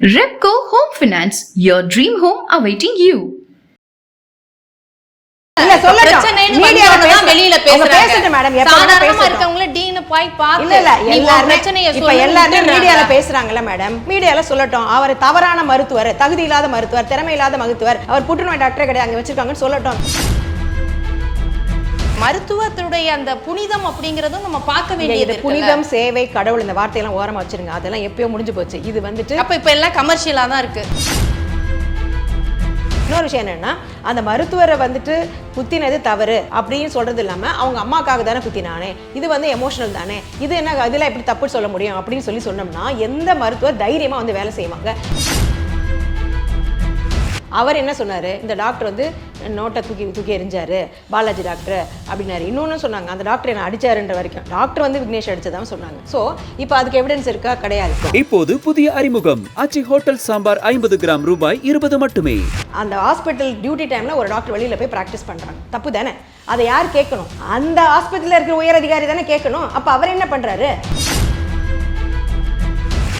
Repco Home Finance, your dream home awaiting you. வெளியில பேசுறாங்கல்ல madam மீடியால சொல்லட்டும். அவர் தவறான மருத்துவர் தகுதி இல்லாத மருத்துவர் திறமை இல்லாத மருத்துவர் அவர் புற்றுநோய் டாக்டரே கிடையாது அங்க வச்சிருக்காங்கன்னு சொல்லட்டும். மருத்துவத்துடைய அந்த புனிதம் அப்படிங்கறதும் நம்ம பார்க்க வேண்டியது. புனிதம் சேவை கடவுள் இந்த வார்த்தையெல்லாம் ஓரமா வச்சிருங்க. அதெல்லாம் எப்பயோ முடிஞ்சு போச்சு. இது வந்துட்டு அப்ப இப்ப எல்லாம் கமர்ஷியலா தான் இருக்கு. இன்னொரு விஷயம் என்னன்னா அந்த மருத்துவரை வந்துட்டு குத்தினது தவறு அப்படின்னு சொல்றது இல்லாம அவங்க அம்மாக்காக தானே குத்தினானே. இது வந்து எமோஷனல் தானே. இது என்ன இதுல எப்படி தப்பு சொல்ல முடியும் அப்படின்னு சொல்லி சொன்னோம்னா எந்த மருத்துவர் தைரியமா வந்து வேலை செய்வாங்க? அவர் என்ன சொன்னாரு? இந்த டாக்டர் வந்து நோட்டை தூக்கி தூக்கி எறிஞ்சாரு. பாலாஜி டாக்டர் அப்படின்னாரு. இன்னொன்னு சொன்னாங்க. அந்த டாக்டர் என்ன அடிச்சாருன்ற வரைக்கும். டாக்டர் வந்து விக்னேஷ் அடிச்சதான் சொன்னாங்க. ஸோ இப்போ அதுக்கு எவிடன்ஸ் இருக்கா? கிடையாது. இப்போது புதிய அறிமுகம். ஆச்சி ஹோட்டல் சாம்பார் ஐம்பது கிராம் ரூபாய் இருபது மட்டுமே. அந்த ஹாஸ்பிட்டல் டியூட்டி டைம்ல ஒரு டாக்டர் வெளியில போய் ப்ராக்டிஸ் பண்றாங்க. தப்பு தானே? அதை யார் கேட்கணும்? அந்த ஹாஸ்பிட்டல்ல இருக்கிற உயர் அதிகாரி தானே கேட்கணும்? அப்ப அவர் என்ன பண்றாரு?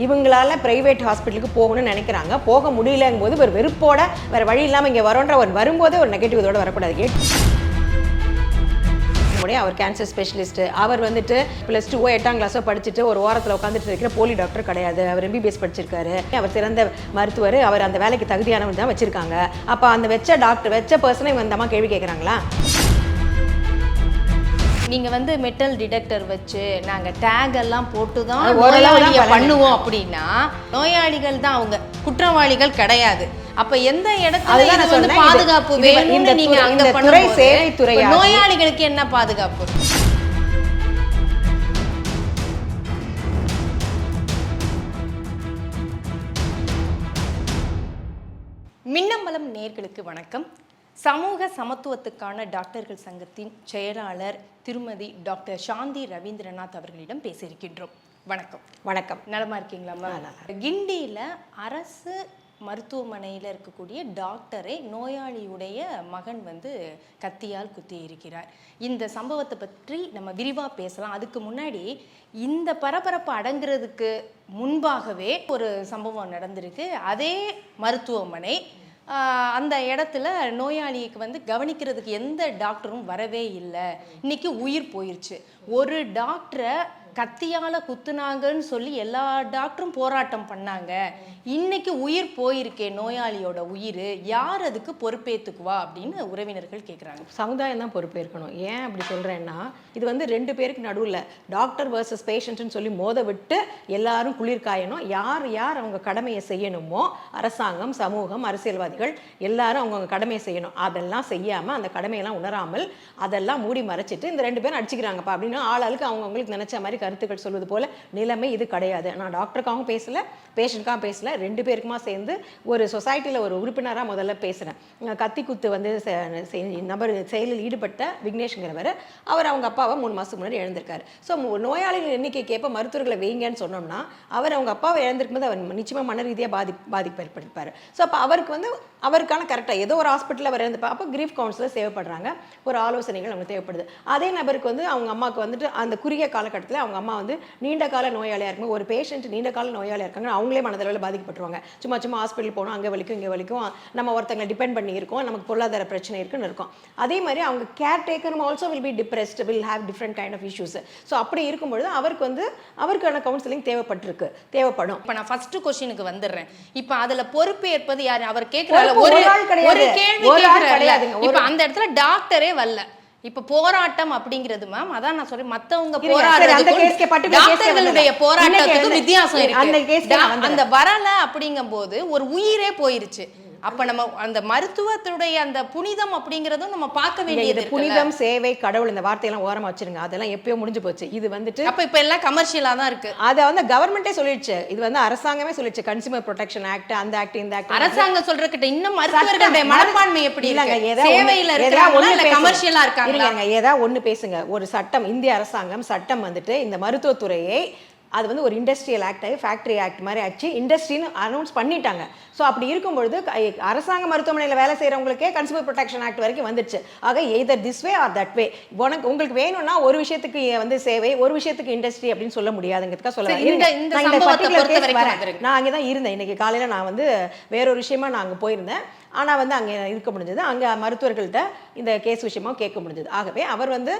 இவங்களால பிரைவேட் ஹாஸ்பிட்டலுக்கு போகணும்னு நினைக்கிறாங்க. போக முடியலங்கும் போது ஒரு வெறுப்போட வேற வழி இல்லாமல் இங்கே வரோன்ற ஒரு வரும்போதே ஒரு நெகட்டிவ் இதோட வரக்கூடாது. கேட் நம்முடைய அவர் கேன்சர் ஸ்பெஷலிஸ்ட் அவர் வந்துட்டு ப்ளஸ் டூவோ எட்டாம் கிளாஸோ படிச்சுட்டு ஒரு ஓரத்தில் உட்காந்துட்டு இருக்கிற போலி டாக்டர் கிடையாது. அவர் எம்பிபிஎஸ் படிச்சிருக்காரு. அவர் சிறந்த மருத்துவர். அவர் அந்த வேலைக்கு தகுதியானவர் தான் வச்சிருக்காங்க. அப்போ அந்த வச்ச டாக்டர் வச்ச பர்சனை இவங்க இந்த அம்மா கேள்வி கேட்குறாங்களா நீங்க வந்து மெட்டல் டிடெக்டர் வச்சு நாங்க டேக் எல்லாம் போட்டு தான் நோயாளியை. பண்ணுவோம் அப்படின்னா நோயாளிகள் தான் அவங்க குற்றவாளிகள் கிடையாது. அப்ப எந்த இடத்துல இது வந்து பாதுகாப்பு வேணும்னு நீங்க துறை- அங்க துறை சேவைத்துறையாகி- இப்ப நோயாளிகளுக்கு என்ன பாதுகாப்பு? மின்னம்பலம் நேர்களுக்கு வணக்கம். சமூக சமத்துவத்துக்கான டாக்டர்கள் சங்கத்தின் செயலாளர் திருமதி டாக்டர் சாந்தி ரவீந்திரநாத் அவர்களிடம் பேசியிருக்கின்றோம். வணக்கம். வணக்கம். நலமா இருக்கீங்களா நல்லா கிண்டியில அரசு மருத்துவமனையில் இருக்கக்கூடிய டாக்டரை நோயாளியுடைய மகன் வந்து கத்தியால் குத்தி இருக்கிறார் இந்த சம்பவத்தை பற்றி நம்ம விரிவாக பேசலாம். அதுக்கு முன்னாடி இந்த பரபரப்பு அடங்குறதுக்கு முன்பாகவே ஒரு சம்பவம் நடந்திருக்கு. அதே மருத்துவமனை அந்த இடத்துல நோயாளிக்கு வந்து கவனிக்கிறதுக்கு எந்த டாக்டரும் வரவே இல்லை. இன்னைக்கு உயிர் போயிடுச்சு ஒரு டாக்டரை கத்தியால குத்துனாங்கன்னு சொல்லி எல்லா டாக்டரும் போராட்டம் பண்ணாங்க. இன்னைக்கு உயிர் போயிருக்கே நோயாளியோட உயிர். யார் அதுக்கு பொறுப்பேத்துக்குவா அப்படின்னு உறவினர்கள் கேட்குறாங்க சமுதாயம் தான் பொறுப்பேற்கணும். ஏன் அப்படி சொல்கிறேன்னா இது வந்து ரெண்டு பேருக்கு நடுவில். டாக்டர் வர்சஸ் பேஷண்ட்னு சொல்லி மோத விட்டு எல்லாரும் குளிர் காயணும். யார் யார் அவங்க கடமையை செய்யணுமோ அரசாங்கம் சமூகம் அரசியல்வாதிகள் எல்லாரும் அவங்கவுங்க கடமையை செய்யணும். அதெல்லாம் செய்யாமல் அந்த கடமையெல்லாம் உணராமல் அதெல்லாம் மூடி மறைச்சிட்டு இந்த ரெண்டு பேரும் அடிச்சுக்கிறாங்கப்பா அப்படின்னு ஆளாளுக்கு அவங்கவுங்களுக்கு நினச்ச மாதிரி கருத்துக்கள் சொல்வது போல நிலைமை இது கிடையாது. நான் டாக்டருக்காகவும் பேசல பேஷண்ட்காகவும் பேசல ரெண்டு பேருக்குமா சேர்ந்து ஒரு சொசைட்டியில் ஒரு உறுப்பினராக முதல்ல பேசுகிறேன் கத்தி குத்து வந்து செ- நபர் செயலில் ஈடுபட்ட விக்னேஷ்ங்கிறவர் அவர் அவங்க அப்பாவை மூணு மாதத்துக்கு முன்னாடி இழந்திருக்காரு. ஸோ நோயாளிகள் எண்ணிக்கைக்கு ஏற்ப மருத்துவர்களை வைங்கன்னு சொன்னோம்னா அவர் அவங்க அப்பாவை இழந்திருக்கும் போது அவர் நிச்சயமாக மன ரீதியாக பாதி பாதிப்பு ஏற்படுத்திப்பார் ஸோ அப்போ அவருக்கு வந்து அவருக்கான கரெக்டாக ஏதோ ஒரு ஹாஸ்பிட்டலில் அவர் இறந்துப்பா அப்போ கிரீஃப் கவுன்சிலர் தேவைப்படுறாங்க. ஒரு ஆலோசனைகள் அவங்களுக்கு தேவைப்படுது. அதே நபருக்கு வந்து அவங்க அம்மாவுக்கு வந்துட்டு அந்த குறுகிய காலகட்டத்தில் அவங்க அம்மா வந்து நீண்ட கால நோயாளியாக இருக்கும்போது ஒரு பேஷண்ட் நீண்ட கால நோயாளியாக இருக்காங்க அவங்களே மனதளவில் பாதிக்கப்பட்டுருவாங்க. சும்மா சும்மா ஹாஸ்பிட்டல் போகணும் அங்கே வலிக்கும் இங்கே வலிக்கும். நம்ம ஒருத்தங்களை டிபெண்ட் பண்ணி இருக்கோம் நமக்கு பொருளாதார பிரச்சனை இருக்குன்னு இருக்கும். அதே மாதிரி அவங்க care டேக்கரும் also will be depressed will have different kind of issues so அப்படி இருக்கும்பொழுது அவருக்கு வந்து அவருக்கான கவுன்சிலிங் தேவைப்பட்டிருக்கு தேவைப்படும். இப்ப நான் ஃபர்ஸ்ட் கொஸ்டினுக்கு வந்துடுறேன். இப்ப அதுல பொறுப்பு ஏற்பது யாரு? அவர் பொறுப்பு ஒரு ஒரு கிடையாது. கேள்வி. ஒரு- இப்ப அந்த இடத்துல டாக்டரே வரல. இப்ப போராட்டம் அப்படிங்கிறது மேம் அதான் நான் சொல்றேன் மத்தவங்க போராடுறதுக்கும் டாக்டர்களுடைய. போராட்டத்துக்கும் வித்தியாசம் இருக்கு. அந்த வரல அப்படிங்கும்போது ஒரு உயிரே போயிருச்சு அப்ப நம்ம அந்த மருத்துவத்துடைய அந்த புனிதம் அப்படிங்கறதும் நம்ம பார்க்க வேண்டியது. புனிதம் சேவை கடவுள் இந்த வார்த்தையெல்லாம் ஓரமா வச்சிருங்க. அதெல்லாம் எப்பயோ முடிஞ்சு போச்சு. இது வந்துட்டு அப்ப இப்ப எல்லாம் கமர்ஷியலா தான் இருக்கு. அதை வந்து கவர்மெண்டே சொல்லிடுச்சு. இது வந்து அரசாங்கமே சொல்லிடுச்சு. கன்சியூமர் ப்ரொடெக்ஷன் ஆக்ட் அந்த ஆக்ட் இந்த ஆக்ட் அரசாங்கம் சொல்றக்கிட்ட இன்னும் மருத்துவர்களுடைய மனப்பான்மை எப்படி இல்லங்க, சேவையில இருக்கிறாங்களா ஒண்ணு இல்ல பேசுங்க. கமர்ஷியலா இருக்காங்களா? இருங்க, ஏதா ஒண்ணு பேசுங்க. ஒரு சட்டம் இந்திய அரசாங்கம் சட்டம் வந்துட்டு இந்த மருத்துவத்துறையை அது வந்து ஒரு இண்டஸ்ட்ரியல் ஆக்ட் ஆகி ஃபேக்ட்ரி ஆக்ட் மாதிரி ஆச்சு. இண்டஸ்ட்ரின்னு அனௌன்ஸ் பண்ணிட்டாங்க. ஸோ அப்படி இருக்கும்பொழுது அரசாங்க மருத்துவமனையில் வேலை செய்கிறவங்களுக்கே கன்சூமர் ப்ரொடெக்ஷன் ஆக்ட் வரைக்கும் வந்துருச்சு. ஆக either this way or that way உனக்கு உங்களுக்கு வேணும்னா ஒரு விஷயத்துக்கு வந்து சேவை ஒரு விஷயத்துக்கு இண்டஸ்ட்ரி அப்படின்னு சொல்ல முடியாதுங்கிறதுக்காக சொல்ல நான் அங்கே தான் இருந்தேன். இன்னைக்கு காலையில் நான் வந்து வேறொரு விஷயமா நான் அங்கே போயிருந்தேன். ஆனால் வந்து அங்கே இருக்க முடிஞ்சது. அங்கே மருத்துவர்கள்ட்ட இந்த கேஸ் விஷயமாக கேட்க முடிஞ்சது. ஆகவே அவர் வந்து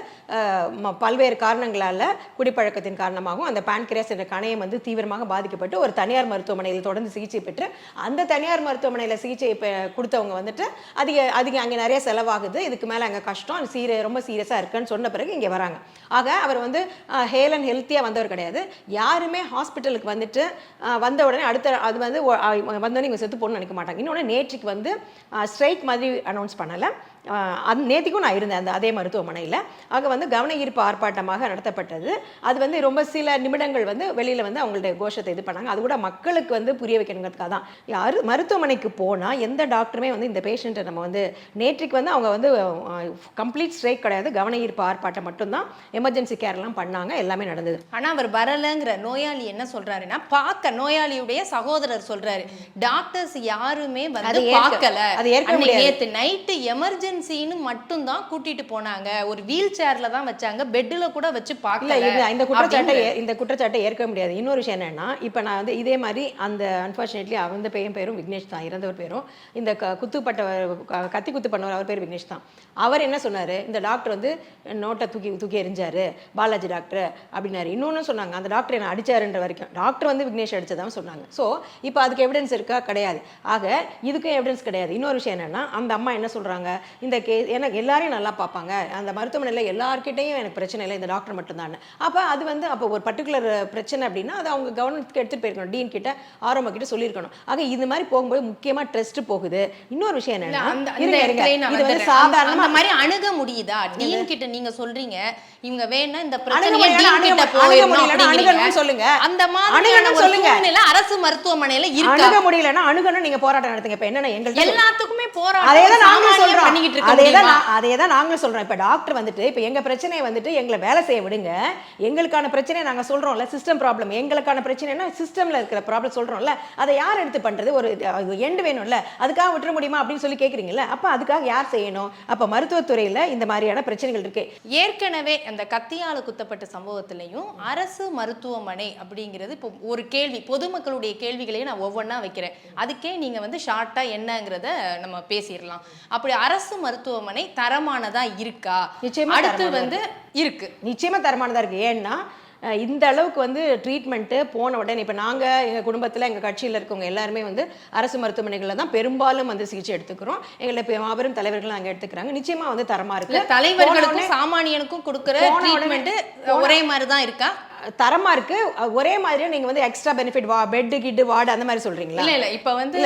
ம- பல்வேறு காரணங்களால் குடிப்பழக்கத்தின் காரணமாகவும் அந்த பான்கிரியாஸ் என்ற கணையம் வந்து தீவிரமாக பாதிக்கப்பட்டு ஒரு தனியார் மருத்துவமனையில் தொடர்ந்து சிகிச்சை பெற்று அந்த தனியார் மருத்துவமனையில் சிகிச்சை கொடுத்தவங்க வந்துட்டு அதிக அதிக அங்கே நிறைய செலவாகுது. இதுக்கு மேலே அங்கே கஷ்டம். சீர ரொம்ப சீரியஸாக இருக்குன்னு சொன்ன பிறகு இங்கே வராங்க. ஆக அவர் வந்து ஹேல் அண்ட் ஹெல்த்தியாக வந்தவர் கிடையாது. யாருமே ஹாஸ்பிட்டலுக்கு வந்துட்டு வந்த உடனே அடுத்த அது வந்து வந்தோடனே இவங்க செத்து போகணும்னு நினைக்க மாட்டாங்க. இன்னொன்று நேற்றுக்கு வந்து ஸ்ட்ரைக் மாதிரி அனௌன்ஸ் பண்ணலை. அது நேற்றுக்கும் நான் இருந்தேன் அந்த அதே மருத்துவமனையில். அங்கே வந்து கவன ஈர்ப்பு ஆர்ப்பாட்டமாக நடத்தப்பட்டது. அது வந்து ரொம்ப சில நிமிடங்கள் வந்து வெளியில் வந்து அவங்களுடைய கோஷத்தை இது பண்ணாங்க. அது கூட மக்களுக்கு வந்து புரிய வைக்கணுங்கிறதுக்காக தான். யார் மருத்துவமனைக்கு போனால் எந்த டாக்டருமே வந்து இந்த பேஷண்ட்டை நம்ம வந்து நேற்றுக்கு வந்து அவங்க வந்து கம்ப்ளீட் ஸ்ட்ரைக் கிடையாது. கவன ஈர்ப்பு ஆர்ப்பாட்டம் மட்டும்தான். எமர்ஜென்சி கேர்லாம் பண்ணாங்க. எல்லாமே நடந்தது. ஆனா அவர் வரலங்கிற நோயாளி என்ன சொல்றாருன்னா பார்க்க நோயாளியுடைய சகோதரர் சொல்றாரு. டாக்டர்ஸ் யாருமே வந்து பார்க்கல. அது ஏற்க அன்னைக்கு முடியாது. நேத்து நைட்டு எமர்ஜென்சின்னு மட்டும் தான் கூட்டிட்டு போனாங்க. ஒரு வீல் சேர்ல தான் வச்சாங்க. பெட்ல கூட வச்சு பார்க்கல இந்த குற்றச்சாட்டை இந்த குற்றச்சாட்டை ஏற்க முடியாது. இன்னொரு விஷயம் என்னன்னா இப்போ நான் வந்து இதே மாதிரி அந்த அன்ஃபார்ச்சுனேட்லி அந்த பையன் பேரும் விக்னேஷ் தான். இறந்தவர் பேரும். இந்த க குத்துப்பட்டவர் கத்தி குத்து பண்ணவர் அவர் பேர் விக்னேஷ் தான். அவர் என்ன சொன்னாரு? இந்த டாக்டர் வந்து நோட்டை தூக்கி தூக்கி எறிஞ்சாரு. பாலாஜி டாக்டர் அப்படின்னாரு. இன்னொன்னு சொன்னாங்க. அந்த டாக்டர் என்ன அடிச்சாருன்ற வரைக்கும். டாக்டர் வந்து விக்னேஷ் அடிச்சதான் சொன்னாங்க. ஸோ இப்போ அதுக்கு எவிடன்ஸ் இருக்கா? கிடையாது. ஆக இதுக்கும் எவிடன்ஸ் கிடையாது. இன்னொரு விஷயம் என்னன்னா அந்த அம்மா என்ன சொல்றாங்க? இந்த கேஸ் எனக்கு எல்லாரையும் நல்லா பார்ப்பாங்க. அந்த மருத்துவமனையில் எல்லார்கிட்டையும் எனக்கு பிரச்சனை இல்லை இந்த டாக்டர் மட்டும்தான் அப்போ அது வந்து அப்போ ஒரு பர்டிகுலர் பிரச்சனை அப்படின்னா அது அவங்க கவனத்துக்கு எடுத்துட்டு போயிருக்கணும். டீன் கிட்ட ஆரம்ப கிட்ட சொல்லியிருக்கணும். ஆக இது மாதிரி போகும்போது முக்கியமா ட்ரஸ்ட் போகுது. இன்னொரு விஷயம் என்னன்னா இது வந்து அந்த மாதிரி அணுக முடியுதா? டீன் கிட்ட நீங்க சொல்றீங்க இவங்க வேணா இந்த. அணுகணும்னு சொல்லுங்க. அந்த ஒரு சொல்லுங்க. அரசு மருத்துவமனையில இருக்கா? அணுக முடியலன்னா அணுகணும் நீங்க போராட்டம் நடத்துங்க. இப்ப என்னன்னா எங்கள்ட்ட எல்லாத்துக்குமே அதே போராட்டம். தான் நாங்களும் சொல்றோம். பண்ணிக்கிட்டு இருக்க அதே தான் அதே தான் நாங்களும் சொல்றோம். இப்ப டாக்டர் வந்துட்டு இப்ப எங்க பிரச்சனையை வந்துட்டு எங்களை வேலை செய்ய விடுங்க. எங்களுக்கான பிரச்சனையை நாங்க சொல்றோம்ல சிஸ்டம் ப்ராப்ளம் எங்களுக்கான பிரச்சனைனா சிஸ்டம்ல இருக்கிற ப்ராப்ளம் சொல்றோம்ல. அதை யார் எடுத்து பண்றது? ஒரு எண்டு வேணும்ல. அதுக்காக விட்டுற முடியுமா அப்படின்னு சொல்லி கேக்குறீங்கல்ல. அப்ப அதுக்காக யார் செய்யணும்? அப்ப மருத்துவத்துறையில இந்த மாதிரியான பிரச்சனைகள் இருக்கு. ஏற்கனவே அந்த கத்தியால குத்தப்பட்ட சம்பவத்திலையும் அரசு மருத்துவமனை அப்படிங்கிறது இப்போ ஒரு கேள்வி பொதுமக்களுடைய கேள்விகளையும் நான் ஒவ்வொன்றா வைக்கிறேன். அதுக்கே நீங்க வந்து ஷார்ட்டா என்னங்கிறத நம்ம பேசிடலாம். அப்படி அரசு மருத்துவமனை தரமானதா இருக்கா? நிச்சயமா அடுத்து வந்து இருக்கு. நிச்சயமா தரமானதா இருக்கு. ஏன்னா இந்த அளவுக்கு வந்து ட்ரீட்மெண்ட்டு போன உடனே இப்போ நாங்கள் எங்கள் குடும்பத்தில் எங்கள் கட்சியில் இருக்கவங்க எல்லாருமே வந்து அரசு மருத்துவமனைகளில் தான் பெரும்பாலும் வந்து சிகிச்சை எடுத்துக்கிறோம். எங்களை இப்போ மாபெரும் தலைவர்கள் அங்கே எடுத்துக்கிறாங்க. நிச்சயமா வந்து தரமா இல்ல இருக்கு தலைவர்களுக்கும் சாமானியனுக்கும் கொடுக்கிற ஒரே மாதிரி தான் இருக்கா? தரமா இருக்கு. ஒரே மாதிரியே நீங்க வந்து எக்ஸ்ட்ரா பெனிஃபிட் வா பெட் கிட்டு வார்டு அந்த மாதிரி சொல்றீங்களா? இல்ல இல்ல. இப்ப வந்து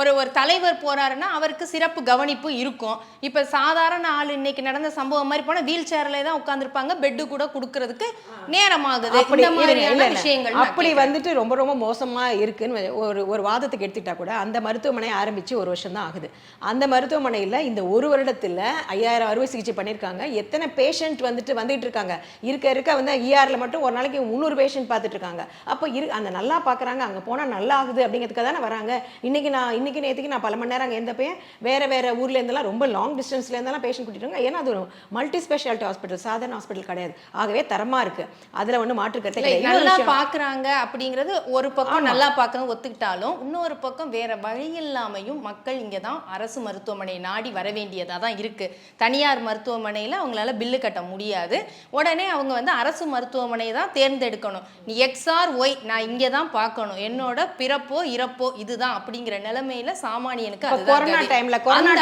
ஒரு ஒரு தலைவர் போறாருன்னா அவருக்கு சிறப்பு கவனிப்பு இருக்கும். இப்ப சாதாரண ஆள் இன்னைக்கு நடந்த சம்பவம் மாதிரி போனா வீல் சேர்ல தான் உட்கார்ந்திருப்பாங்க. பெட்டு கூட குடுக்கறதுக்கு நேரமாகுது. இந்த மாதிரியான. விஷயங்கள் அப்படி. வந்துட்டு ரொம்ப ரொம்ப மோசமா இருக்குன்னு ஒரு ஒரு வாதத்துக்கு எடுத்துக்கிட்டா கூட அந்த மருத்துவமனை ஆரம்பிச்சு ஒரு வருஷம் தான் ஆகுது. அந்த மருத்துவமனையில இந்த ஒரு வருடத்துல ஐயாயிரம் அறுவை சிகிச்சை பண்ணியிருக்காங்க. எத்தனை பேஷண்ட் வந்துட்டு வந்துட்டு இருக்காங்க? இருக்க இருக்க வந்து இஆர்ல மட்டும் ஒரு நாளைக்கு முந்நூறு பேஷண்ட் பார்த்துட்டு இருக்காங்க அப்போ இரு அந்த நல்லா பார்க்கறாங்க அங்க போனா நல்லா ஆகுது அப்படிங்கிறதுக்காக தானே வராங்க. இன்னைக்கு நான் இன்னைக்கு நேற்றுக்கு நான் பல மணி நேரம் அங்கே எந்த பையன் வேற வேற ஊர்ல இருந்தெல்லாம் ரொம்ப லாங் டிஸ்டன்ஸ்ல இருந்தெல்லாம் பேஷண்ட் கூட்டிட்டு ஏன்னா அது ஒரு மல்டி ஸ்பெஷாலிட்டி ஹாஸ்பிட்டல் சாதாரண ஹாஸ்பிட்டல் கிடையாது. ஆகவே தரமா இருக்கு. அதுல ஒண்ணு மாற்று கருத்தே நல்லா விஷயம். பாக்குறாங்க அப்படிங்கிறது ஒரு பக்கம் நல்லா பார்க்க ஒத்துக்கிட்டாலும் இன்னொரு பக்கம் வேற வழி இல்லாமையும் மக்கள் இங்க தான் அரசு மருத்துவமனை நாடி வர வேண்டியதா தான் இருக்கு. தனியார் மருத்துவமனையில அவங்களால பில்லு கட்ட முடியாது. உடனே அவங்க வந்து அரசு மருத்துவமனையை தான் தேர்ந்தெடுக்கணும். நீ எக்ஸ்ஆர் ஒய் நான் இங்க தான் பார்க்கணும். என்னோட பிறப்போ இறப்போ இதுதான் அப்படிங்கிற நிலைமையில சாமானியனுக்கு கொரோனா timeல, கொரோனா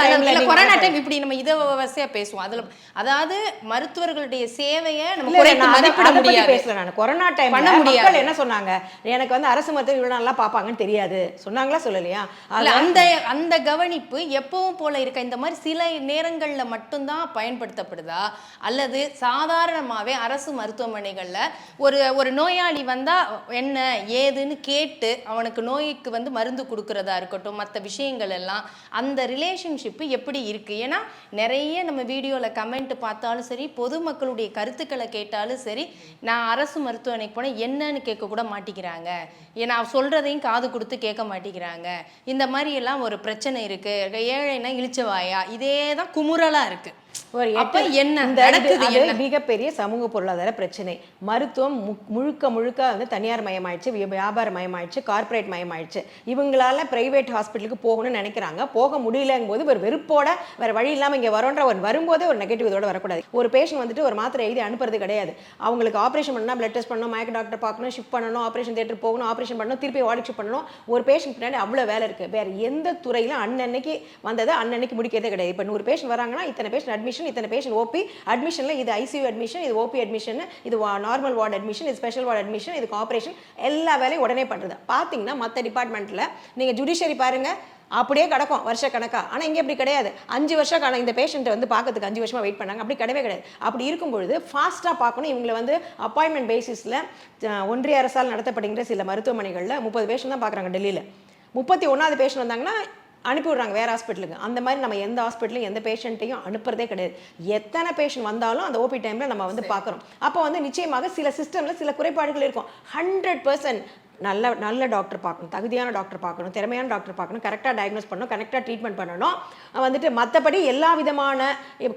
கொரோனா டைம் இப்படி நம்ம இதை வரிசையா பேசுவோம். அதுல அதாவது மருத்துவர்களுடைய சேவையை நம்ம மதிப்பிட முடியாது. பேசல நான். கொரோனா டைம்ல பண்ண முடியாது. என்ன சொன்னாங்க? எனக்கு வந்து அரசு மருத்துவம் இவ்வளவு நல்லா பார்ப்பாங்கன்னு தெரியாது. சொன்னாங்களா சொல்லலையா? அந்த அந்த கவனிப்பு எப்பவும் போல இருக்க? இந்த மாதிரி சில நேரங்கள்ல மட்டும்தான் பயன்படுத்தப்படுதா? அல்லது சாதாரணமாவே அரசு மருத்துவமனைகள்ல ஒரு ஒரு நோயாளி வந்தால் என்ன ஏதுன்னு கேட்டு அவனுக்கு நோய்க்கு வந்து மருந்து கொடுக்கறதா இருக்கட்டும் மற்ற விஷயங்கள் எல்லாம் அந்த ரிலேஷன்ஷிப்பு எப்படி இருக்குது ஏன்னா நிறைய நம்ம வீடியோவில் கமெண்ட் பார்த்தாலும் சரி பொதுமக்களுடைய கருத்துக்களை கேட்டாலும் சரி நான் அரசு மருத்துவமனைக்கு போனால் என்னன்னு கேட்க கூட மாட்டேங்கிறாங்க ஏன்னா சொல்கிறதையும் காது கொடுத்து கேட்க மாட்டேங்கிறாங்க இந்த மாதிரி எல்லாம் ஒரு பிரச்சனை இருக்குது ஏழைனா இழிச்சவாயா இதே தான் குமுறலாக இருக்குது என்ன? நடக்குது? மிகப்பெரிய சமூக பொருளாதார பிரச்சனை. மருத்துவம் முழுக்க முழுக்க வந்து தனியார் மயமாயிடுச்சு வியாபார மயமாயிடுச்சு கார்ப்பரேட் மயமாயிடுச்சு. இவங்களால பிரைவேட் ஹாஸ்பிட்டலுக்கு போகணும்னு நினைக்கிறாங்க. போக முடியலங்கும் போது ஒரு வெறுப்போட வேற வழி இல்லாம இங்க வரோன்ற ஒரு வரும்போதே ஒரு நெகட்டிவ் இதோட வரக்கூடாது. ஒரு பேஷண்ட் வந்துட்டு ஒரு மாத்திரை எழுதி அனுப்புறது கிடையாது. அவங்களுக்கு ஆபரேஷன் பண்ணா பிளட் டெஸ்ட் பண்ணணும் மயக்க டாக்டர் பார்க்கணும் ஷிஃப்ட் பண்ணணும் ஆபரேஷன் தியேட்டர் போகணும் ஆபரேஷன் பண்ணணும் திருப்பி வார்டு ஷிஃப்ட் பண்ணணும். ஒரு பேஷண்ட் பின்னாடி அவ்வளவு வேலை இருக்கு. வேற எந்த துறையில அன்னன்னைக்கு வந்ததை அன்னன்னைக்கு முடிக்கிறதே கிடையாது. இப்போ நூறு பேஷண்ட் வராங்கன்னா இத்தனை பேஷண்ட் அட்மிஷன் இத்தனை பேஷண்ட் ஓபி அட்மிஷன்ல இது ஐசியூ அட்மிஷன் இது ஓபி அட்மிஷன் இது நார்மல் வார்டு அட்மிஷன் இது ஸ்பெஷல் வார்டு அட்மிஷன் இதுக்கு ஆப்ரேஷன் எல்லா வேலையும் உடனே பண்றது. பாத்தீங்கன்னா மற்ற டிபார்ட்மெண்ட்ல நீங்க ஜுடிஷியரி பாருங்க அப்படியே கிடக்கும் வருஷ கணக்கா. ஆனால் இங்கே அப்படி கிடையாது. அஞ்சு வருஷம் காண இந்த பேஷண்ட்டை வந்து பார்க்கறதுக்கு அஞ்சு வருஷமாக வெயிட் பண்ணாங்க. அப்படி கிடையவே கிடையாது. அப்படி இருக்கும் பொழுது ஃபாஸ்ட்டாக பார்க்கணும் இவங்களை வந்து அப்பாயின்மெண்ட் பேசிஸில் ஒன்றிய அரசால் நடத்தப்படுகின்ற சில மருத்துவமனைகளில் முப்பது பேஷண்ட் தான் பார்க்குறாங்க டெல்லியில். முப்பத்தி ஒன்றாவது பேஷண்ட் வந்தாங்கன்னா அனுப்பி விடுறாங்க வேற ஹாஸ்பிட்டலுக்கு. அந்த மாதிரி நம்ம எந்த ஹாஸ்பிட்டலையும் எந்த பேஷண்ட்டையும் அனுப்புறதே கிடையாது. எத்தனை பேஷண்ட் வந்தாலும் அந்த ஓபி டைம்ல நம்ம வந்து பார்க்குறோம். அப்போ வந்து நிச்சயமாக சில சிஸ்டம்ல சில குறைபாடுகள் இருக்கும். ஹண்ட்ரட் பர்சன்ட் நல்ல நல்ல டாக்டர் பார்க்கணும். தகுதியான டாக்டர் பார்க்கணும். திறமையான டாக்டர் பார்க்கணும். கரெக்டாக டயக்னோஸ் பண்ணணும். கரெக்டாக ட்ரீட்மெண்ட் பண்ணணும். வந்துட்டு மற்றபடி எல்லா விதமான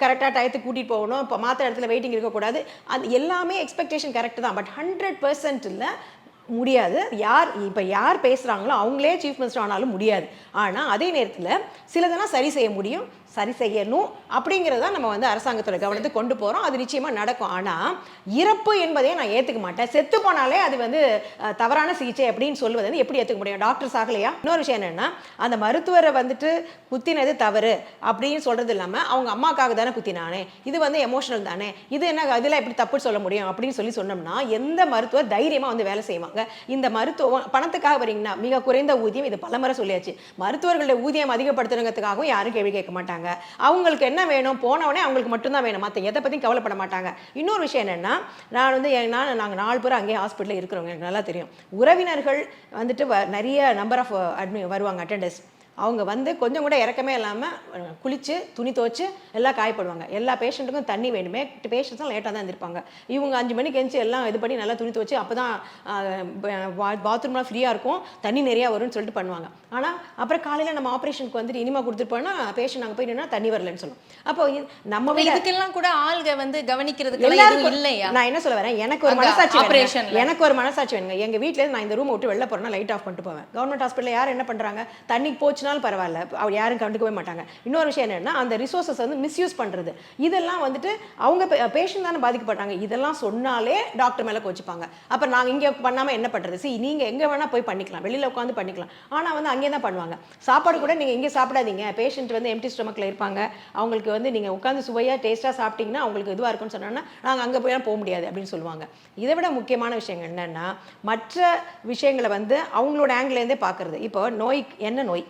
கரெக்டாக டயத்துக்கு கூட்டிகிட்டு போகணும். இப்போ மாத்திர இடத்துல வெயிட்டிங் இருக்கக்கூடாது. அது எல்லாமே எக்ஸ்பெக்டேஷன் கரெக்ட் தான். பட் ஹண்ட்ரட் பர்சன்ட் இல்லை. முடியாது. யார் இப்போ யார் பேசுகிறாங்களோ அவங்களே சீஃப் மினிஸ்டர் ஆனாலும் முடியாது. ஆனால் அதே நேரத்தில் சிலதெல்லாம் சரி செய்ய முடியும். சரி செய்யணும் அப்படிங்கிறத நம்ம வந்து அரசாங்கத்தோட கவனத்துக்கு கொண்டு போகிறோம் அது நிச்சயமாக நடக்கும். ஆனால் இறப்பு என்பதையே நான் ஏற்றுக்க மாட்டேன். செத்து போனாலே அது வந்து தவறான சிகிச்சை அப்படின்னு சொல்லுவது வந்து எப்படி ஏற்றுக்க முடியும்? டாக்டர் ஆகலையா? இன்னொரு விஷயம் என்னென்னா அந்த மருத்துவரை வந்துட்டு குத்தினது தவறு அப்படின்னு சொல்கிறது இல்லாமல் அவங்க அம்மாக்காக தானே குத்தினானே. இது வந்து எமோஷனல் தானே. இது என்ன அதில் எப்படி தப்பு சொல்ல முடியும்? அப்படின்னு சொல்லி சொன்னோம்னா எந்த மருத்துவர் தைரியமாக வந்து வேலை செய்வாங்க? இந்த மருத்துவம் பணத்துக்காக வரீங்கன்னா மிக குறைந்த ஊதியம் இது பலமுறை சொல்லியாச்சு. மருத்துவர்களுடைய ஊதியம் அதிகப்படுத்தணுங்கிறதுக்காகவும் யாரும் கேள்வி கேட்க மாட்டாங்க. அவங்களுக்கு என்ன வேணும்? போனவொடனே அவங்களுக்கு மட்டும்தான் வேணும். மற்ற எதை பற்றியும் கவலைப்பட மாட்டாங்க. இன்னொரு விஷயம் என்னென்னா நான் வந்து எ- நான் நாங்கள் நாலு பேரும் அங்கேயே ஹாஸ்பிட்டலில் இருக்கிறவங்க. எனக்கு நல்லா தெரியும். உறவினர்கள் வந்துட்டு வ- நிறைய நம்பர் ஆஃப் அட்மி வருவாங்க அட்டெண்டர்ஸ் அவங்க வந்து கொஞ்சம் கூட இறக்கமே இல்லாமல் குளிச்சு துணி துவைச்சு எல்லாம் காயப்படுவாங்க. எல்லா பேஷண்ட்டுக்கும் தண்ணி வேணுமே. பேஷண்ட்ஸ் லேட்டாக தான் இருந்திருப்பாங்க இவங்க அஞ்சு மணிக்கு எழுந்துச்சு எல்லாம் இது பண்ணி நல்லா துணி துவைச்சு அப்போ தான் பாத்ரூம்லாம் ஃப்ரீயாக இருக்கும். தண்ணி நிறையா வரும்னு சொல்லிட்டு பண்ணுவாங்க. ஆனால் அப்புறம் காலையில் நம்ம ஆப்ரேஷனுக்கு வந்துட்டு இனிமா கொடுத்துட்டு போனால் பேஷண்ட் அங்கே போய் தண்ணி வரலன்னு சொல்லும் அப்போ நம்ம இதுக்கெல்லாம் கூட ஆள்க வந்து கவனிக்கிறதுக்கு எல்லாருக்கும் இல்லையா? நான் என்ன சொல்ல வரேன்? எனக்கு ஒரு மனசாட்சி operationல. எனக்கு ஒரு மனசாட்சி வேணுங்க. எங்க வீட்ல இருந்து நான் இந்த ரூம் விட்டு வெளில போறேன்னா லைட் ஆஃப் பண்ணிட்டு போவேன். கவர்மெண்ட் ஹாஸ்பிட்டல் யார் என்ன பண்றாங்க? தண்ணி போச்சுனாலும் பரவாயில்ல. அவர் யாரும் கண்டுக்கவே மாட்டாங்க. இன்னொரு விஷயம் என்னன்னா அந்த ரிசோர்சஸ் வந்து மிஸ்யூஸ் பண்றது. இதெல்லாம் வந்துட்டு அவங்க பேஷண்ட் தானே பாதிக்கப்பட்டாங்க இதெல்லாம் சொன்னாலே டாக்டர் மேலே கோச்சிப்பாங்க. அப்போ நாங்கள் இங்கே பண்ணாமல் என்ன பண்ணுறது சரி நீங்கள் எங்கே வேணால் போய் பண்ணிக்கலாம். வெளியில் உட்காந்து பண்ணிக்கலாம். ஆனால் வந்து அங்கே தான் பண்ணுவாங்க. சாப்பாடு கூட நீங்கள் இங்கே சாப்பிடாதீங்க. பேஷண்ட் வந்து எம்டி ஸ்டொமக்கில் இருப்பாங்க. அவங்களுக்கு வந்து நீங்கள் உட்காந்து சுவையாக டேஸ்ட்டாக சாப்பிட்டீங்கன்னா அவங்களுக்கு இதுவாக இருக்கும்னு சொன்னோன்னா நாங்கள் அங்கே போய் போக முடியாது அப்படின்னு சொல்லுவாங்க. இதை விட முக்கியமான விஷயங்கள் என்னென்னா மற்ற விஷயங்களை வந்து அவங்களோட ஆங்கிலேருந்தே பார்க்கறது. இப்போ நோய் என்ன நோய்?